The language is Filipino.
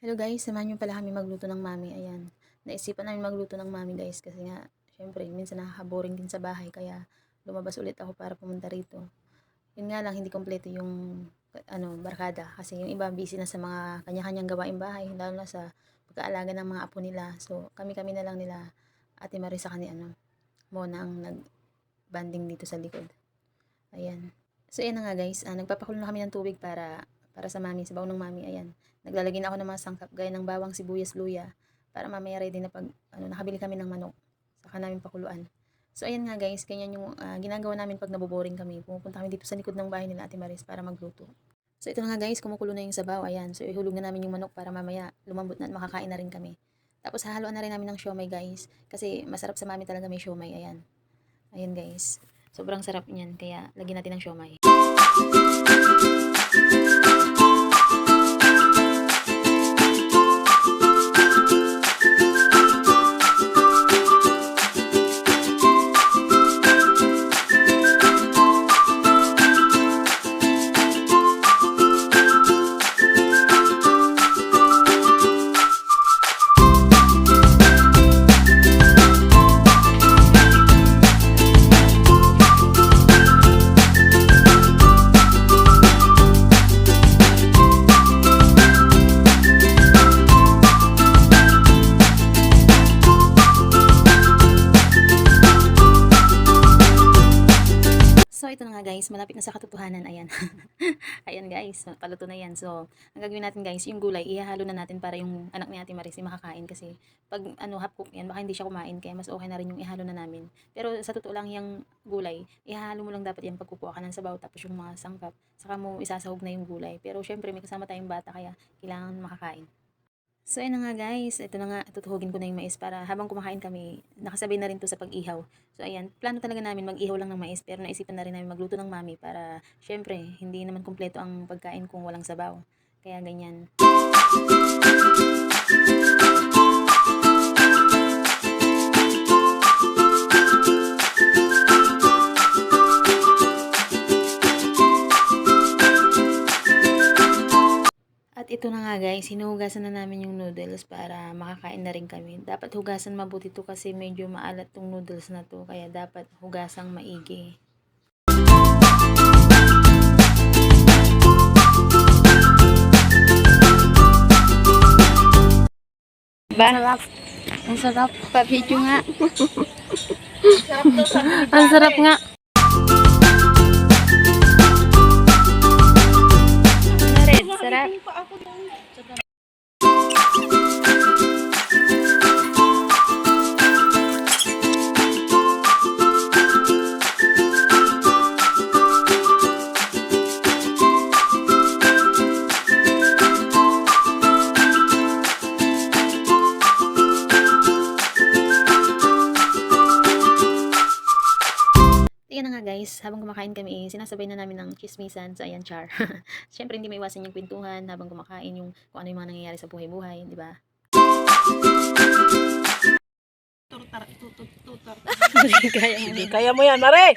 Hello guys, samahan niyo pala kami magluto ng mami. Ayan. Naisipan namin magluto ng mami guys kasi nga, syempre, minsan nakaka-boring din sa bahay kaya lumabas ulit ako para pumunta rito. Yun nga lang, hindi kompleto yung ano, barkada kasi yung iba busy na sa mga kanya-kanyang gawaing bahay, lalo na sa pag-aalaga ng mga apo nila. So, kami-kami na lang nila Ate Marisa kani ano, Mona ang nag-banding dito sa likod. Ayan. So, ayan na nga guys, ah, nagpapakulo na kami ng tubig para para sa mami, sa baon ng mami. Ayan. Naglalagay na ako ng mga sangkap gaya ng bawang, sibuyas, luya para mamaya ready na pag ano, nakabili kami ng manok. Saka namin pakuluan. So ayan nga guys, ganyan yung ah, ginagawa namin pag naboboring kami. Pumupunta kami dito sa likod ng bahay nila Ate Maris para magluto. So ito na nga guys, kumukulo na yung sabaw. Ayan, so ihulog na namin yung manok para mamaya lumambot na at makakain na rin kami. Tapos hahaluan na rin namin ng siomay guys. Kasi masarap sa mami talaga may siomay. Ayan. Ayan guys. Sobrang sarap niyan. Kaya lagyan natin ng siomay. So, guys, malapit na sa katotohanan. Ayan. Ayan guys, paluto na yan. So, ang gagawin natin guys, yung gulay, ihahalo na natin para yung anak ni Ate Maris makakain. Kasi, pag ano, half cook yan, baka hindi siya kumain. Kaya mas okay na rin yung ihalo na namin. Pero sa totoo lang yung gulay, ihahalo mo lang dapat yan pag kukuha ka ng sabaw. Tapos yung mga sangkap, saka mo isasahog na yung gulay. Pero syempre, may kasama tayong bata, kaya kailangan makakain. So, ayun nga guys. Ito na nga, tutuhugin ko na yung mais para habang kumakain kami, nakasabay na rin to sa pag-ihaw. So, ayan, plano talaga namin mag-ihaw lang ng mais, pero naisipan na rin namin magluto ng mami para, syempre, hindi naman kumpleto ang pagkain kung walang sabaw. Kaya ganyan. At ito na nga guys, hinuhugasan na namin yung noodles para makakain na rin kami. Dapat hugasan mabuti to kasi medyo maalat tong noodles na to. Kaya dapat hugasang maigi. Ba? Sarap. Ang sarap. Pa-video nga. Ang sarap nga. Sarap. Ayan na nga guys, habang kumakain kami, sinasabay na namin ng chismisan sa ayan char. Siyempre hindi may iwasan yung kwentuhan habang kumakain yung kung ano yung mga nangyayari sa buhay-buhay, di ba? Hindi kaya Hindi kaya mo yan, Mare!